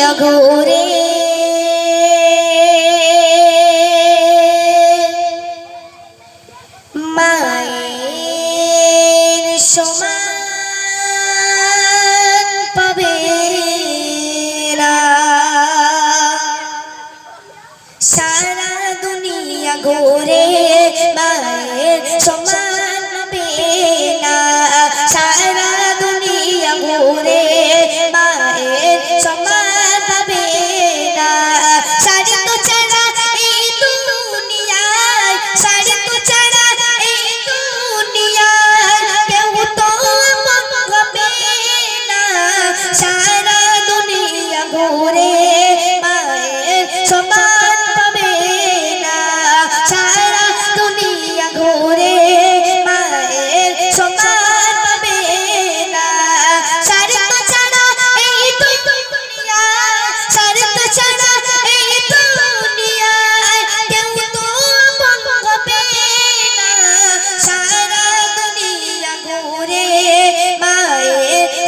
দুনিয়া ঘোরে। মায়ের সমান পাবে সারা দুনিয়া ঘোরে মায়ের সমান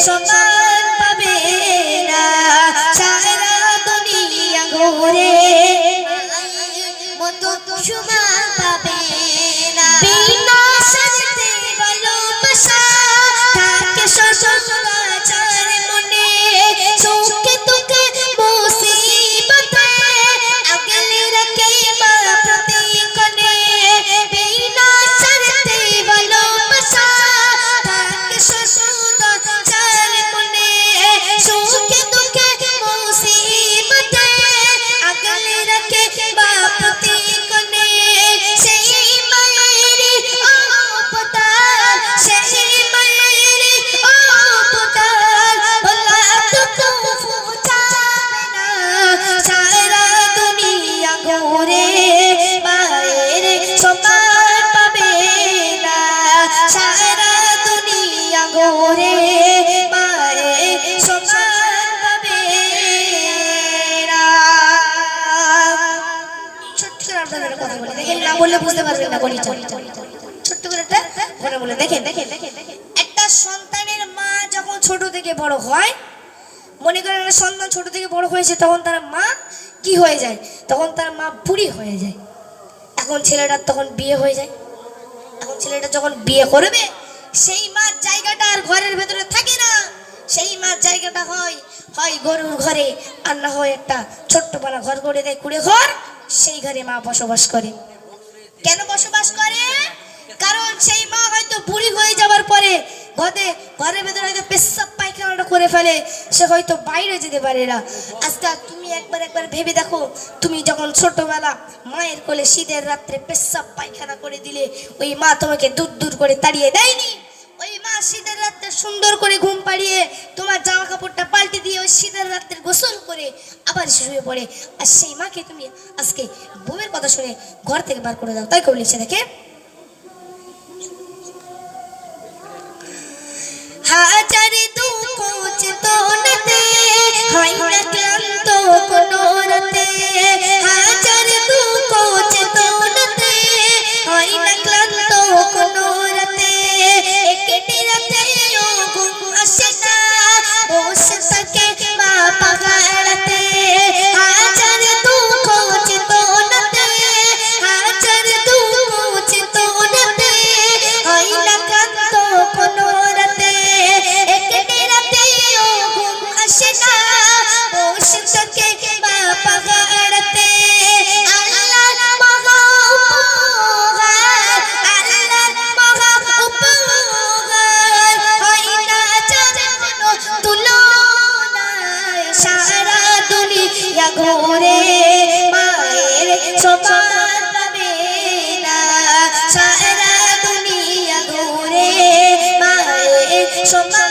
সমান পাবে না। সারা দুনিয়া ঘুরে। মতো সমান একটা সন্তানের মা যখন ছোট থেকে বড় হয় মনে করেন একটা সন্তান ছোট থেকে বড় হয়েছে তখন তার মা কি হয়ে যায় তখন তার মা বুড়ি হয়ে যায় এখন ছেলেটার তখন বিয়ে হয়ে যায় এখন ছেলেটা যখন বিয়ে করবে সেই মার জায়গাটা আর ঘরের ভেতরে থাকে না সেই মার জায়গাটা হয় হয় গরুর ঘরে। আর না হয় একটা ছোট্ট পানা ঘর করে দেয় কুড়ে ঘর, সেই ঘরে মা বসবাস করে। কেন বসবাস করে? কারণ সেই মা হয়তো বুড়ি হয়ে যাওয়ার পরে ঘরে, ঘরের ভেতরে হয়তো পেশাব পায়খানাটা করে ফেলে, সে হয়তো বাইরে যেতে পারে না। আজকে তুমি একবার একবার ভেবে দেখো, তুমি যখন ছোটবেলা মায়ের কোলে শীতের রাত্রে পেশাব পায়খানা করে দিলে, ওই মা তোমাকে দূর দূর করে তাড়িয়ে দেয়নি? ওই মা শীতের রাত্রে সুন্দর করে ঘুম পাড়িয়ে আবার শুয়ে পড়ে। আর সেই মাকে তুমি আজকে বউয়ের কথা শুনে ঘর থেকে বার করে দাও। তাই করে লিখছে, দেখে। হাজার দুঃখ চেতনাতে হয় না ক্লান্ত কোনো বসে থাকে মা পাহাড়াতে মহা উপহার, আল্লাহর মহা উপহার। হয় না জানো তুলনায় সারা দুনিয়া ঘুরে মায়ের সমান পাবে না সারা দুনিয়া ঘুরে মায়ের সমান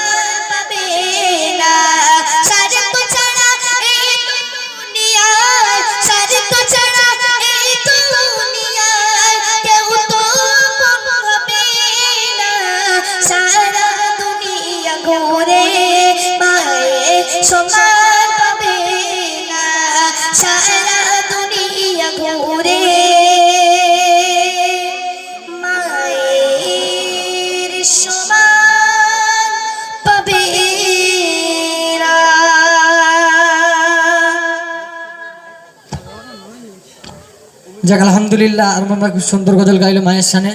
যাক আলহামদুলিল্লাহ আর মামা খুব সুন্দর গজল গাইল মায়ের সানে।